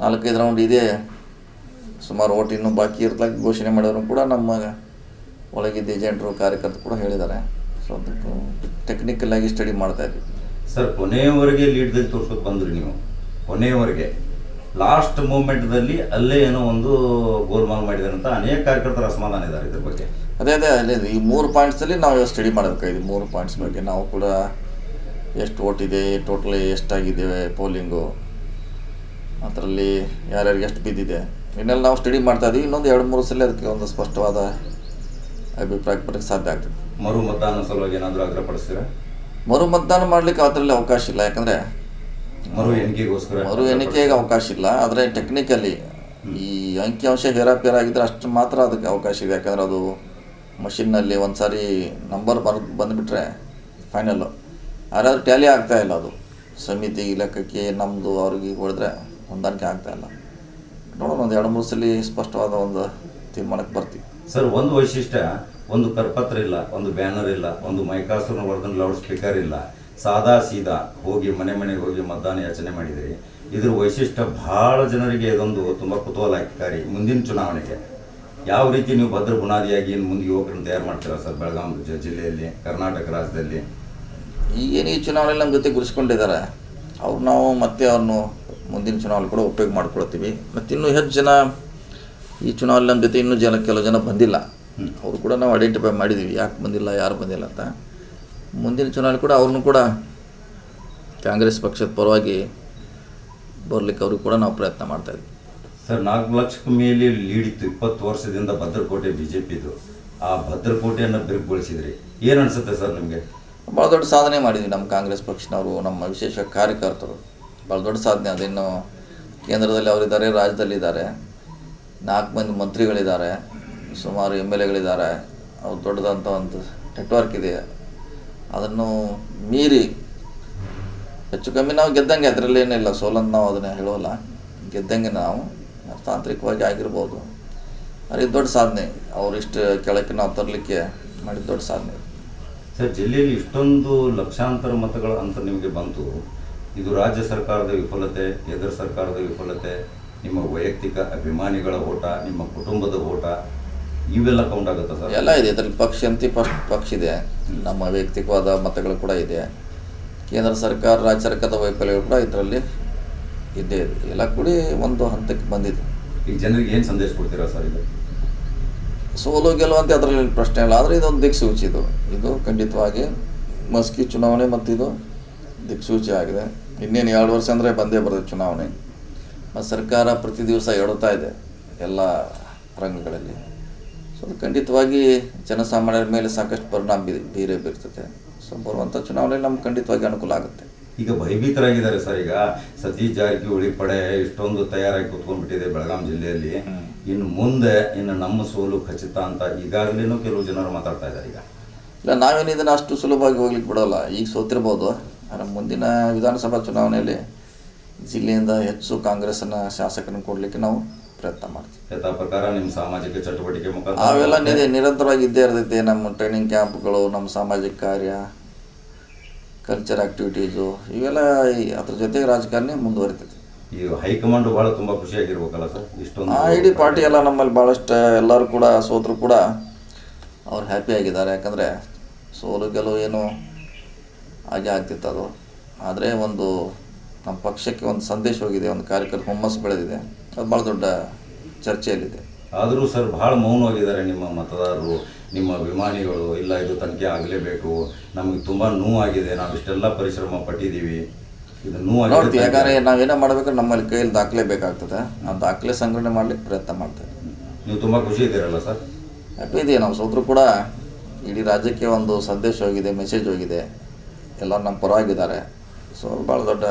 ನಾಲ್ಕೈದು ರೌಂಡ್ ಇದೆ. ಸುಮಾರು ಓಟ್ ಇನ್ನೂ ಬಾಕಿ ಇರ್ತಲಾಗಿ ಘೋಷಣೆ ಮಾಡೋರು ಕೂಡ ನಮ್ಮ ಒಳಗಿದ್ದ ಏಜೆಂಟರು ಕಾರ್ಯಕರ್ತರು ಕೂಡ ಹೇಳಿದ್ದಾರೆ. ಸೊ ಅದಕ್ಕೆ ಟೆಕ್ನಿಕಲ್ ಆಗಿ ಸ್ಟಡಿ ಮಾಡ್ತಾ ಇದ್ವಿ. ಸರ್ ಕೊನೆಯವರೆಗೆ ಲೀಡ್ದಲ್ಲಿ ತೋರ್ಸೋದು ಬಂದ್ರಿ ನೀವು. ಕೊನೆಯವರೆಗೆ. ಲಾಸ್ಟ್ ಮೂಮೆಂಟ್ದಲ್ಲಿ ಅಲ್ಲೇ ಏನೋ ಒಂದು ಗೋಲ್ಮಾಲ್ ಮಾಡಿದ್ದಾರೆ ಅಂತ ಅನೇಕ ಕಾರ್ಯಕರ್ತರು ಅಸಮಾಧಾನ ಇದ್ದಾರೆ ಇದ್ರ ಬಗ್ಗೆ. ಅದೇ ಅದೇ ಅಲ್ಲೇ ಈ ಮೂರು ಪಾಯಿಂಟ್ಸಲ್ಲಿ ನಾವು ಸ್ಟಡಿ ಮಾಡಬೇಕಾಗಿದೆ ಮೂರು ಪಾಯಿಂಟ್ಸ್ ಬಗ್ಗೆ ನಾವು ಕೂಡ ಎಷ್ಟು ಓಟ್ ಇದೆ ಟೋಟಲಿ ಎಷ್ಟಾಗಿದೆ ಪೋಲಿಂಗು ಅದರಲ್ಲಿ ಯಾರ್ಯಾರಿಗೆ ಎಷ್ಟು ಬಿದ್ದಿದೆ. ಇನ್ನೆಲ್ಲ ನಾವು ಸ್ಟಡಿ ಮಾಡ್ತಾ ಇದೀವಿ. ಇನ್ನೊಂದು ಎರಡು ಮೂರು ಸಲ ಅದಕ್ಕೆ ಒಂದು ಸ್ಪಷ್ಟವಾದ ಅಭಿಪ್ರಾಯ ಸಾಧ್ಯ ಆಗ್ತದೆ. ಮರು ಮತದಾನ ಸಲುವಾಗಿ ಏನಾದರೂ ಆಗ್ರಹಪಡಿಸ್ತೀರಾ ಮರು ಮತದಾನ ಮಾಡಲಿಕ್ಕೆ ಅದರಲ್ಲಿ ಅವಕಾಶ ಇಲ್ಲ. ಯಾಕಂದರೆ ಮರು ಎಣಿಕೆಗೋಸ್ಕರ ಮರು ಎಣಿಕೆಗೆ ಅವಕಾಶ ಇಲ್ಲ. ಆದರೆ ಟೆಕ್ನಿಕಲಿ ಈ ಅಂಕಿಅಂಶ ಹೇರಾಪೇರ ಆಗಿದ್ರೆ ಅಷ್ಟು ಮಾತ್ರ ಅದಕ್ಕೆ ಅವಕಾಶ ಇದೆ. ಯಾಕಂದರೆ ಅದು ಮಷಿನ್ನಲ್ಲಿ ಒಂದು ಸಾರಿ ನಂಬರ್ ಬರ್ ಬಂದುಬಿಟ್ರೆ ಫೈನಲ್ಲು ಯಾರಾದ್ರೂ ಟ್ಯಾಲಿ ಆಗ್ತಾ ಇಲ್ಲ ಅದು. ಸಮಿತಿ ಲೆಕ್ಕಕ್ಕೆ ನಮ್ಮದು ಅವ್ರಿಗೆ ಹೊಡೆದ್ರೆ ಹೊಂದಾಣಿಕೆ ಆಗ್ತಾ ಇಲ್ಲ. ನೋಡೋಣ ಒಂದು ಎರಡು ಮೂರು ಸಲ ಸ್ಪಷ್ಟವಾದ ಒಂದು ತೀರ್ಮಾನಕ್ಕೆ ಬರ್ತೀವಿ. ಸರ್, ಒಂದು ವೈಶಿಷ್ಟ್ಯ, ಒಂದು ಕರಪತ್ರ ಇಲ್ಲ, ಒಂದು ಬ್ಯಾನರ್ ಇಲ್ಲ, ಒಂದು ಮೈಕಾಸುರ ವರ್ಧನ್ ಲೌಡ್ ಸ್ಪೀಕರ್ ಇಲ್ಲ. ಸಾದಾ ಸೀದಾ ಹೋಗಿ ಮನೆ ಮನೆಗೆ ಹೋಗಿ ಮತದಾನ ಯಾಚನೆ ಮಾಡಿದಿರಿ. ಇದ್ರ ವೈಶಿಷ್ಟ್ಯ ಬಹಳ ಜನರಿಗೆ ಇದೊಂದು ತುಂಬ ಕುತೂಹಲಕಾರಿ ಮುಂದಿನ ಚುನಾವಣೆಗೆ. ಯಾವ ರೀತಿ ನೀವು ಭದ್ರ ಬುನಾದಿಯಾಗಿ ಏನು ಮುಂದೆ ಯುವಕರನ್ನು ತಯಾರು ಮಾಡ್ತೀರಾ ಸರ್ ಬೆಳಗಾವಿ ಜಿಲ್ಲೆಯಲ್ಲಿ, ಕರ್ನಾಟಕ ರಾಜ್ಯದಲ್ಲಿ? ಈಗೇನು ಈ ಚುನಾವಣೆಯಲ್ಲಿ ನಮ್ಮ ಜೊತೆ ಗುರಿಸ್ಕೊಂಡಿದ್ದಾರೆ ಅವ್ರು ನಾವು ಮತ್ತೆ ಅವ್ರನ್ನು ಮುಂದಿನ ಚುನಾವಣೆ ಕೂಡ ಉಪಯೋಗ ಮಾಡ್ಕೊಳ್ತೀವಿ. ಮತ್ತು ಇನ್ನೂ ಹೆಚ್ಚು ಜನ ಈ ಚುನಾವಣೆ ನಮ್ಮ ಜೊತೆ ಇನ್ನೂ ಜನ ಕೆಲವು ಜನ ಬಂದಿಲ್ಲ. ಅವರು ಕೂಡ ನಾವು ಐಡೆಂಟಿಫೈ ಮಾಡಿದ್ದೀವಿ ಯಾಕೆ ಬಂದಿಲ್ಲ ಯಾರು ಬಂದಿಲ್ಲ ಅಂತ. ಮುಂದಿನ ಚುನಾವಣೆ ಕೂಡ ಅವ್ರನ್ನೂ ಕೂಡ ಕಾಂಗ್ರೆಸ್ ಪಕ್ಷದ ಪರವಾಗಿ ಬರಲಿಕ್ಕೆ ಅವರು ಕೂಡ ನಾವು ಪ್ರಯತ್ನ ಮಾಡ್ತಾಯಿದ್ವಿ ಸರ್ ನಾಲ್ಕು ಲಕ್ಷಕ್ಕೆ ಮೇಲೆ ಲೀಡ್ ಇತ್ತು. ಇಪ್ಪತ್ತು ವರ್ಷದಿಂದ ಭದ್ರಕೋಟೆ ಬಿ ಜೆ ಪಿದು ಆ ಭದ್ರಕೋಟೆಯನ್ನು ಬಿರುಗೊಳಿಸಿದ್ರಿ ಏನು ಅನಿಸುತ್ತೆ ಸರ್ ನಿಮಗೆ? ಭಾಳ ದೊಡ್ಡ ಸಾಧನೆ ಮಾಡಿದ್ವಿ ನಮ್ಮ ಕಾಂಗ್ರೆಸ್ ಪಕ್ಷನವರು ನಮ್ಮ ವಿಶೇಷ ಕಾರ್ಯಕರ್ತರು. ಭಾಳ ದೊಡ್ಡ ಸಾಧನೆ. ಅದಿನ್ನು ಕೇಂದ್ರದಲ್ಲಿ ಅವರಿದ್ದಾರೆ ರಾಜ್ಯದಲ್ಲಿದ್ದಾರೆ. ನಾಲ್ಕು ಮಂದಿ ಮಂತ್ರಿಗಳಿದ್ದಾರೆ, ಸುಮಾರು ಎಂ ಎಲ್ ಎಗಳಿದ್ದಾರೆ ಅವ್ರು ದೊಡ್ಡದಂಥ ಒಂದು ನೆಟ್ವರ್ಕ್ ಇದೆ. ಅದನ್ನು ಮೀರಿ ಹೆಚ್ಚು ಕಮ್ಮಿ ನಾವು ಗೆದ್ದಂಗೆ ಅದರಲ್ಲಿ ಏನಿಲ್ಲ, ಸೋಲನ್ನು ನಾವು ಅದನ್ನು ಹೇಳೋಲ್ಲ. ಗೆದ್ದಂಗೆ ನಾವು ತಾಂತ್ರಿಕವಾಗಿ ಆಗಿರ್ಬೋದು. ಅದು ದೊಡ್ಡ ಸಾಧನೆ. ಅವರಿಷ್ಟು ಕೆಳಕ್ಕೆ ನಾವು ತರಲಿಕ್ಕೆ ಮಾಡಿದ ದೊಡ್ಡ ಸಾಧನೆ. ಸರ್, ಜಿಲ್ಲೆಯಲ್ಲಿ ಇಷ್ಟೊಂದು ಲಕ್ಷಾಂತರ ಮತಗಳ ಅಂತ ನಿಮಗೆ ಬಂತು. ಇದು ರಾಜ್ಯ ಸರ್ಕಾರದ ವಿಫಲತೆ, ಕೇಂದ್ರ ಸರ್ಕಾರದ ವಿಫಲತೆ ನಿಮ್ಮ ವೈಯಕ್ತಿಕ ಅಭಿಮಾನಿಗಳ ಓಟ ನಿಮ್ಮ ಕುಟುಂಬದ ಓಟ ಇವೆಲ್ಲ ಕೌಂಟ್ ಆಗುತ್ತೆ ಸರ್? ಎಲ್ಲ ಇದೆ. ಇದರಲ್ಲಿ ಪಕ್ಷ ಅಂತಿ ಪಕ್ಷ ಪಕ್ಷ ಇದೆ. ನಮ್ಮ ವೈಯಕ್ತಿಕವಾದ ಮತಗಳು ಕೂಡ ಇದೆ. ಕೇಂದ್ರ ಸರ್ಕಾರ ರಾಜ್ಯ ಸರ್ಕಾರದ ವೈಫಲ್ಯಗಳು ಕೂಡ ಇದರಲ್ಲಿ ಇದ್ದೇ ಇದೆ. ಎಲ್ಲ ಕೂಡಿ ಒಂದು ಹಂತಕ್ಕೆ ಬಂದಿದೆ. ಈ ಜನರಿಗೆ ಏನು ಸಂದೇಶ ಕೊಡ್ತೀರಾ ಸರ್ ಇದು? ಸೋಲು ಅಂತ ಅದರಲ್ಲಿ ಪ್ರಶ್ನೆ ಇಲ್ಲ. ಆದರೆ ಇದೊಂದು ದಿಕ್ಸೂಚಿ ಇದು. ಇದು ಖಂಡಿತವಾಗಿ ಮಸ್ಕಿ ಚುನಾವಣೆ ಮತ್ತು ಇದು ದಿಕ್ಸೂಚಿ ಆಗಿದೆ. ಇನ್ನೇನು ಎರಡು ವರ್ಷ ಅಂದರೆ ಬಂದೇ ಬರ್ತದೆ ಚುನಾವಣೆ. ಮತ್ತು ಸರ್ಕಾರ ಪ್ರತಿ ದಿವಸ ಎಡುತ್ತಾ ಇದೆ ಎಲ್ಲ ರಂಗಗಳಲ್ಲಿ. ಸೊ ಅದು ಖಂಡಿತವಾಗಿ ಜನಸಾಮಾನ್ಯರ ಮೇಲೆ ಸಾಕಷ್ಟು ಪರಿಣಾಮ ಬೀರಿ ಬೀರೇ ಬೀರ್ತದೆ. ಸೊ ಬರುವಂಥ ಚುನಾವಣೆ ನಮ್ಗೆ ಖಂಡಿತವಾಗಿ ಅನುಕೂಲ ಆಗುತ್ತೆ. ಈಗ ಭಯಭೀತರಾಗಿದ್ದಾರೆ ಸರ್. ಈಗ ಸತೀಶ್ ಜಾರಕಿಹೊಳಿ ಪಡೆ ಇಷ್ಟೊಂದು ತಯಾರಾಗಿ ಕೂತ್ಕೊಂಡ್ಬಿಟ್ಟಿದೆ ಬೆಳಗಾಂ ಜಿಲ್ಲೆಯಲ್ಲಿ. ಇನ್ನು ಮುಂದೆ ಇನ್ನು ನಮ್ಮ ಸೋಲು ಖಚಿತ ಅಂತ ಈಗಾಗಲೇ ಕೆಲವು ಜನರು ಮಾತಾಡ್ತಾ ಇದ್ದಾರೆ ಈಗ. ಇಲ್ಲ ನಾವೇನು ಇದನ್ನು ಅಷ್ಟು ಸುಲಭವಾಗಿ ಹೋಗ್ಲಿಕ್ಕೆ ಬಿಡೋಲ್ಲ. ಈಗ ಸೋತಿರ್ಬೋದು. ಆದರೆ ಮುಂದಿನ ವಿಧಾನಸಭಾ ಚುನಾವಣೆಯಲ್ಲಿ ಜಿಲ್ಲೆಯಿಂದ ಹೆಚ್ಚು ಕಾಂಗ್ರೆಸ್ನ ಶಾಸಕರನ್ನು ಕೊಡಲಿಕ್ಕೆ ನಾವು ಪ್ರಯತ್ನ ಮಾಡ್ತೀವಿ. ಯಥಾ ಪ್ರಕಾರ ನಿಮ್ಮ ಸಾಮಾಜಿಕ ಚಟುವಟಿಕೆ ಅವೆಲ್ಲ ನಿರ ನಿರಂತರವಾಗಿ ಇದ್ದೇ ಇರ್ತೈತೆ. ನಮ್ಮ ಟ್ರೈನಿಂಗ್ ಕ್ಯಾಂಪ್ಗಳು ನಮ್ಮ ಸಾಮಾಜಿಕ ಕಾರ್ಯ ಕಲ್ಚರ್ ಆಕ್ಟಿವಿಟೀಸು ಇವೆಲ್ಲ ಈ- ಅದ್ರ ಜೊತೆಗೆ ರಾಜಕಾರಣ ಮುಂದುವರಿತೈತಿ. ಈ ಹೈಕಮಾಂಡ್ ಬಹಳ ತುಂಬಾ ಖುಷಿಯಾಗಿರ್ಬೇಕಲ್ಲ ಸರ್? ಇಷ್ಟೊಂದು ಆ ಇಡೀ ಪಾರ್ಟಿ ಎಲ್ಲ ನಮ್ಮಲ್ಲಿ ಭಾಳಷ್ಟು ಎಲ್ಲರೂ ಕೂಡ ಸೋತರು ಕೂಡ ಅವ್ರು ಹ್ಯಾಪಿ ಆಗಿದ್ದಾರೆ. ಯಾಕಂದರೆ ಸೋಲು ಗೆಲುವು ಏನು ಹಾಗೆ ಆಗ್ತಿತ್ತು ಅದು. ಆದರೆ ಒಂದು ನಮ್ಮ ಪಕ್ಷಕ್ಕೆ ಒಂದು ಸಂದೇಶ ಹೋಗಿದೆ ಒಂದು ಕಾರ್ಯಕರ್ತ ಹುಮ್ಮಸ್ಸು ಬೆಳೆದಿದೆ. ಅದು ಭಾಳ ದೊಡ್ಡ ಚರ್ಚೆಯಲ್ಲಿದೆ. ಆದರೂ ಸರ್ ಭಾಳ ಮೌನವಾಗಿದ್ದಾರೆ ನಿಮ್ಮ ಮತದಾರರು ನಿಮ್ಮ ಅಭಿಮಾನಿಗಳು. ಇಲ್ಲ ಇದು ತನಿಖೆ ಆಗಲೇಬೇಕು. ನಮಗೆ ತುಂಬ ನೋವಾಗಿದೆ. ನಾವು ಇಷ್ಟೆಲ್ಲ ಪರಿಶ್ರಮ ಪಟ್ಟಿದ್ದೀವಿ. ಇದು ನೋಡ್ತೀವಿ. ನೋವಾಗಿದೆ ಯಾಕಂದರೆ ನಾವೇನೋ ಮಾಡ್ಬೇಕಾದ್ರೆ ನಮ್ಮಲ್ಲಿ ಕೈಯಲ್ಲಿ ದಾಖಲೆ ಬೇಕಾಗ್ತದೆ. ನಾವು ದಾಖಲೆ ಸಂಗ್ರಹಣೆ ಮಾಡಲಿಕ್ಕೆ ಪ್ರಯತ್ನ ಮಾಡ್ತೇವೆ. ನೀವು ತುಂಬ ಖುಷಿ ಇದ್ದೀರಲ್ಲ ಸರ್? ಯಾಕೆ ಇದೆಯಾ ನಾವು ಸೋದರು ಕೂಡ ಇಡೀ ರಾಜ್ಯಕ್ಕೆ ಒಂದು ಸಂದೇಶ ಹೋಗಿದೆ ಮೆಸೇಜ್ ಹೋಗಿದೆ. ಎಲ್ಲರೂ ನಮ್ಮ ಪರವಾಗಿದ್ದಾರೆ. ಸೊ ಭಾಳ ದೊಡ್ಡ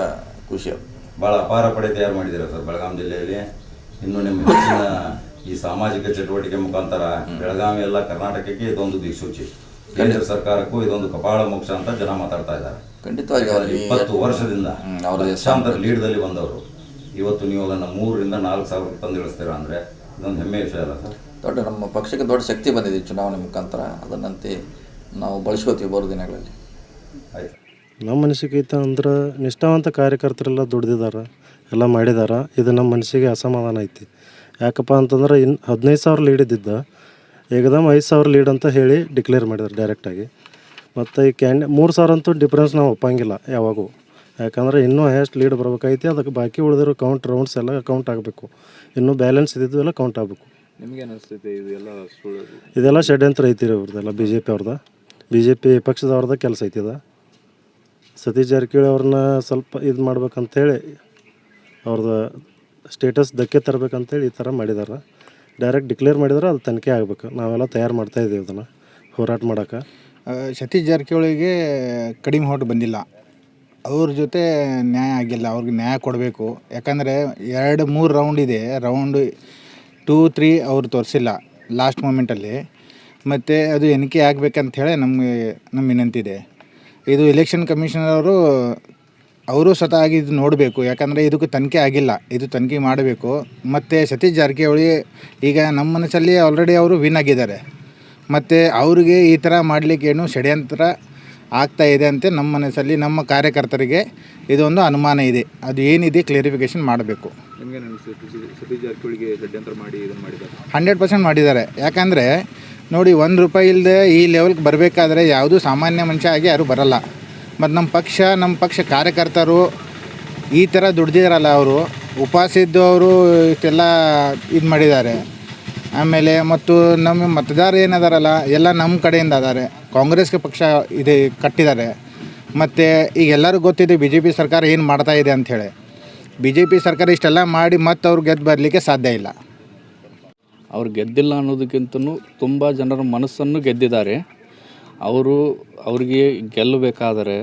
ಖುಷಿ. ಬಹಳ ಭಾಳ ಅಪಾರ ಪಡೆ ತಯಾರು ಮಾಡಿದ್ದೀರಾ ಸರ್ ಬೆಳಗಾಂ ಜಿಲ್ಲೆಯಲ್ಲಿ. ಇನ್ನು ನಿಮ್ಮ ಹೆಚ್ಚಿನ ಈ ಸಾಮಾಜಿಕ ಚಟುವಟಿಕೆ ಮುಖಾಂತರ ಬೆಳಗಾವಿ ಎಲ್ಲ ಕರ್ನಾಟಕಕ್ಕೆ ಇದೊಂದು ದಿಕ್ಸೂಚಿ. ಕೇಂದ್ರ ಸರ್ಕಾರಕ್ಕೂ ಇದೊಂದು ಕಪಾಳ ಮೋಕ್ಷ ಅಂತ ಜನ ಮಾತಾಡ್ತಾ ಇದ್ದಾರೆ. ಖಂಡಿತವಾಗಿ ಇಪ್ಪತ್ತು ವರ್ಷದಿಂದ ಅವರ ಲಕ್ಷಾಂತರ ಲೀಡ್ದಲ್ಲಿ ಬಂದವರು. ಇವತ್ತು ನೀವು ಅದನ್ನು ಮೂರರಿಂದ ನಾಲ್ಕು ಸಾವಿರ ತಂದು ಇಳಿಸ್ತೀರಾ ಅಂದರೆ ಇದೊಂದು ಹೆಮ್ಮೆ ವಿಷಯ ಅಲ್ಲ ಸರ್? ದೊಡ್ಡ ನಮ್ಮ ಪಕ್ಷಕ್ಕೆ ದೊಡ್ಡ ಶಕ್ತಿ ಬಂದಿದೆ ಚುನಾವಣೆ ಮುಖಾಂತರ. ಅದನ್ನಂತೆ ನಾವು ಬಳಸ್ಕೋತೀವಿ ಬರೋ ದಿನಗಳಲ್ಲಿ. ಆಯ್ತು. ನಮ್ಮ ಮನಸ್ಸಿಗೆ ಐತೆ ಅಂದ್ರೆ ನಿಷ್ಠಾವಂತ ಕಾರ್ಯಕರ್ತರೆಲ್ಲ ದುಡ್ದಿದ್ದಾರೆ ಎಲ್ಲ ಮಾಡಿದ್ದಾರೆ. ಇದು ನಮ್ಮ ಮನಸ್ಸಿಗೆ ಅಸಮಾಧಾನ ಐತಿ. ಯಾಕಪ್ಪ ಅಂತಂದ್ರೆ ಇನ್ನು ಹದಿನೈದು ಸಾವಿರ ಲೀಡ್ ಇದ್ದಿದ್ದ ಏಕದಮ್ ಐದು ಸಾವಿರ ಲೀಡ್ ಅಂತ ಹೇಳಿ ಡಿಕ್ಲೇರ್ ಮಾಡಿದ್ದಾರೆ ಡೈರೆಕ್ಟಾಗಿ ಮತ್ತು ಈ ಕ್ಯಾಂಡ್ ಮೂರು ಸಾವಿರ ಅಂತೂ ಡಿಫ್ರೆನ್ಸ್ ನಾವು ಒಪ್ಪಂಗಿಲ್ಲ ಯಾವಾಗೂ. ಯಾಕಂದ್ರೆ ಇನ್ನೂ ಹೈಯೆಸ್ಟ್ ಲೀಡ್ ಬರ್ಬೇಕೈತಿ ಅದಕ್ಕೆ ಬಾಕಿ ಉಳಿದಿರೋ ಕೌಂಟ್ ರೌಂಡ್ಸ್ ಎಲ್ಲ ಕೌಂಟ್ ಆಗಬೇಕು. ಇನ್ನೂ ಬ್ಯಾಲೆನ್ಸ್ ಇದ್ದಿದ್ದು ಎಲ್ಲ ಕೌಂಟ್ ಆಗಬೇಕು. ನಿಮಗೆ ಅನಿಸ್ತೈತೆ? ಇದೆಲ್ಲ ಸುಳ್ಳು. ಇದೆಲ್ಲ ಷಡ್ಯಂತ್ರ ಐತಿ ರೀ ಅವ್ರದ್ದೆಲ್ಲ ಬಿ ಜೆ ಪಿ ಅವ್ರದ್ದು ಬಿ ಜೆ ಪಿ ಪಕ್ಷದವ್ರದ್ದು ಕೆಲಸ ಐತಿದ ಸತೀಶ್ ಜಾರಕಿಹೊಳಿ ಅವ್ರನ್ನ ಸ್ವಲ್ಪ ಇದು ಮಾಡ್ಬೇಕಂತೇಳಿ ಅವ್ರದ್ದು ಸ್ಟೇಟಸ್ ಧಕ್ಕೆ ತರಬೇಕಂತೇಳಿ ಈ ಥರ ಮಾಡಿದಾರೆ. ಡೈರೆಕ್ಟ್ ಡಿಕ್ಲೇರ್ ಮಾಡಿದ್ರೆ ಅದು ತನಿಖೆ ಆಗಬೇಕು. ನಾವೆಲ್ಲ ತಯಾರು ಮಾಡ್ತಾ ಇದ್ದೀವಿ ಅದನ್ನು, ಹೋರಾಟ ಮಾಡೋಕೆ. ಸತೀಶ್ ಜಾರಕಿಹೊಳಿಗೆ ಕಡಿಮೆ ಹೊಟ್ಟು ಬಂದಿಲ್ಲ. ಅವ್ರ ಜೊತೆ ನ್ಯಾಯ ಆಗಿಲ್ಲ, ಅವ್ರಿಗೆ ನ್ಯಾಯ ಕೊಡಬೇಕು. ಯಾಕಂದರೆ ಎರಡು, ಮೂರು ರೌಂಡ್ ಇದೆ. ರೌಂಡ್ ಟೂ ತ್ರೀ ಅವ್ರು ತೋರಿಸಿಲ್ಲ ಲಾಸ್ಟ್ ಮೂಮೆಂಟಲ್ಲಿ ಮತ್ತು ಅದು ಎಣಿಕೆ ಆಗಬೇಕಂತ ಹೇಳಿ ನಮಗೆ ನಮ್ಮ ವಿನಂತಿ ಇದೆ. ಇದು ಎಲೆಕ್ಷನ್ ಕಮಿಷನರ್ ಅವರು ಅವರು ಸ್ವತಃ ಆಗಿ ಇದು ನೋಡಬೇಕು. ಯಾಕಂದರೆ ಇದಕ್ಕೆ ತನಿಖೆ ಆಗಿಲ್ಲ. ಇದು ತನಿಖೆ ಮಾಡಬೇಕು. ಮತ್ತು ಸತೀಶ್ ಜಾರಕಿಹೊಳಿ ಈಗ ನಮ್ಮ ಮನಸ್ಸಲ್ಲಿ ಆಲ್ರೆಡಿ ಅವರು ವಿನ್ ಆಗಿದ್ದಾರೆ. ಮತ್ತು ಅವರಿಗೆ ಈ ಥರ ಮಾಡಲಿಕ್ಕೆ ಏನು ಷಡ್ಯಂತ್ರ ಆಗ್ತಾ ಇದೆ ಅಂತ ನಮ್ಮ ಮನಸ್ಸಲ್ಲಿ ನಮ್ಮ ಕಾರ್ಯಕರ್ತರಿಗೆ ಇದೊಂದು ಅನುಮಾನ ಇದೆ. ಅದು ಏನಿದೆ ಕ್ಲಿಯರಿಫಿಕೇಷನ್ ಮಾಡಬೇಕು. ಹಂಡ್ರೆಡ್ ಪರ್ಸೆಂಟ್ ಮಾಡಿದ್ದಾರೆ. ಯಾಕಂದರೆ ನೋಡಿ, ಒಂದು ರೂಪಾಯಿ ಇಲ್ಲದೆ ಈ ಲೆವೆಲ್ಗೆ ಬರಬೇಕಾದ್ರೆ ಯಾವುದೂ ಸಾಮಾನ್ಯ ಮನುಷ್ಯ ಆಗಿ ಯಾರೂ ಬರಲ್ಲ. ಮತ್ತು ನಮ್ಮ ಪಕ್ಷ ನಮ್ಮ ಪಕ್ಷ ಕಾರ್ಯಕರ್ತರು ಈ ಥರ ದುಡ್ದಿದಾರಲ್ಲ ಅವರು ಉಪವಾಸ ಇದ್ದು ಅವರು ಇಷ್ಟೆಲ್ಲ ಇದು ಮಾಡಿದ್ದಾರೆ. ಆಮೇಲೆ ಮತ್ತು ನಮ್ಮ ಮತದಾರ ಏನದಾರಲ್ಲ, ಎಲ್ಲ ನಮ್ಮ ಕಡೆಯಿಂದ ಅದಾರೆ. ಕಾಂಗ್ರೆಸ್ಗೆ ಪಕ್ಷ ಇದೆ, ಕಟ್ಟಿದ್ದಾರೆ. ಮತ್ತು ಈಗ ಎಲ್ಲರಿಗೂ ಗೊತ್ತಿದೆ ಬಿ ಜೆ ಪಿ ಸರ್ಕಾರ ಏನು ಮಾಡ್ತಾಯಿದೆ ಅಂಥೇಳಿ ಬಿ ಜೆ ಪಿ ಸರ್ಕಾರ ಇಷ್ಟೆಲ್ಲ ಮಾಡಿ ಮತ್ತು ಅವ್ರು ಗೆದ್ದು ಬರಲಿಕ್ಕೆ ಸಾಧ್ಯ ಇಲ್ಲ. ಅವ್ರು ಗೆದ್ದಿಲ್ಲ ಅನ್ನೋದಕ್ಕಿಂತನೂ ತುಂಬ ಜನರ ಮನಸ್ಸನ್ನು ಗೆದ್ದಿದ್ದಾರೆ. ಅವರು ಅವ್ರಿಗೆ ಗೆಲ್ಲಬೇಕಾದರೆ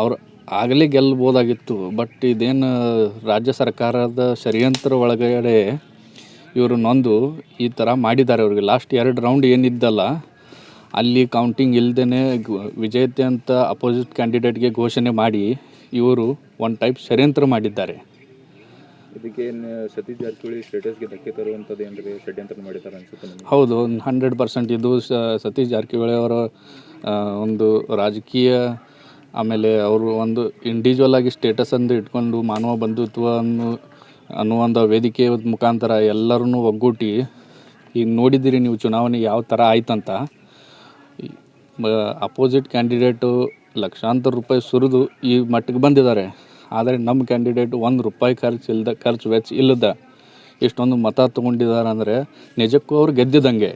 ಅವ್ರು ಆಗಲೇ ಗೆಲ್ಲಬೋದಾಗಿತ್ತು ಬಟ್ ಇದೇನು ರಾಜ್ಯ ಸರ್ಕಾರದ ಷಡ್ಯಂತ್ರ ಒಳಗಡೆ ಇವರು ನೊಂದು ಈ ಥರ ಮಾಡಿದ್ದಾರೆ ಅವ್ರಿಗೆ. ಲಾಸ್ಟ್ ಎರಡು ರೌಂಡ್ ಏನಿದ್ದಲ್ಲ, ಅಲ್ಲಿ ಕೌಂಟಿಂಗ್ ಇಲ್ಲದೇ ವಿಜೇತೆ ಅಂತ ಅಪೋಸಿಟ್ ಕ್ಯಾಂಡಿಡೇಟ್ಗೆ ಘೋಷಣೆ ಮಾಡಿ ಇವರು ಒನ್ ಟೈಪ್ ಷಡ್ಯಂತ್ರ ಮಾಡಿದ್ದಾರೆ. ಇದಕ್ಕೇನು ಸತೀಶ್ ಜಾರಕಿಹೊಳಿ ಸ್ಟೇಟಸ್ಗೆ ಧಕ್ಕೆ ತರುವಂಥದ್ದು ಏನ್ರಿ? ಷಡ್ಯಂತ್ರ ಮಾಡಿದ್ದಾರೆ ಅನ್ಸುತ್ತೆ ಹೌದು ಹಂಡ್ರೆಡ್ ಪರ್ಸೆಂಟ್ ಇದು, ಸ, ಸತೀಶ್ ಜಾರಕಿಹೊಳಿ ಅವರ ಒಂದು ರಾಜಕೀಯ, ಆಮೇಲೆ ಅವರು ಒಂದು ಇಂಡಿವಿಜುವಲ್ ಆಗಿ ಸ್ಟೇಟಸ್ ಅಂದು ಇಟ್ಕೊಂಡು ಮಾನವ ಬಂಧುತ್ವ ಅನ್ನು ಅನ್ನುವಂಥ ವೇದಿಕೆ ಮುಖಾಂತರ ಎಲ್ಲರನ್ನೂ ಒಗ್ಗೂಟಿ, ಈಗ ನೋಡಿದ್ದೀರಿ ನೀವು ಚುನಾವಣೆ ಯಾವ ಥರ ಆಯ್ತಂತ. ಅಪೋಸಿಟ್ ಕ್ಯಾಂಡಿಡೇಟು ಲಕ್ಷಾಂತರ ರೂಪಾಯಿ ಸುರಿದು ಈ ಮಟ್ಟಕ್ಕೆ ಬಂದಿದ್ದಾರೆ. ಆದರೆ ನಮ್ಮ ಕ್ಯಾಂಡಿಡೇಟ್ ಒಂದು ರೂಪಾಯಿ ಖರ್ಚು ಇಲ್ಲದ ಖರ್ಚು ವೆಚ್ಚ ಇಲ್ಲದ ಇಷ್ಟೊಂದು ಮತ ತೊಗೊಂಡಿದ್ದಾರೆ ಅಂದರೆ ನಿಜಕ್ಕೂ ಅವ್ರು ಗೆದ್ದಿದ್ದಂಗೆ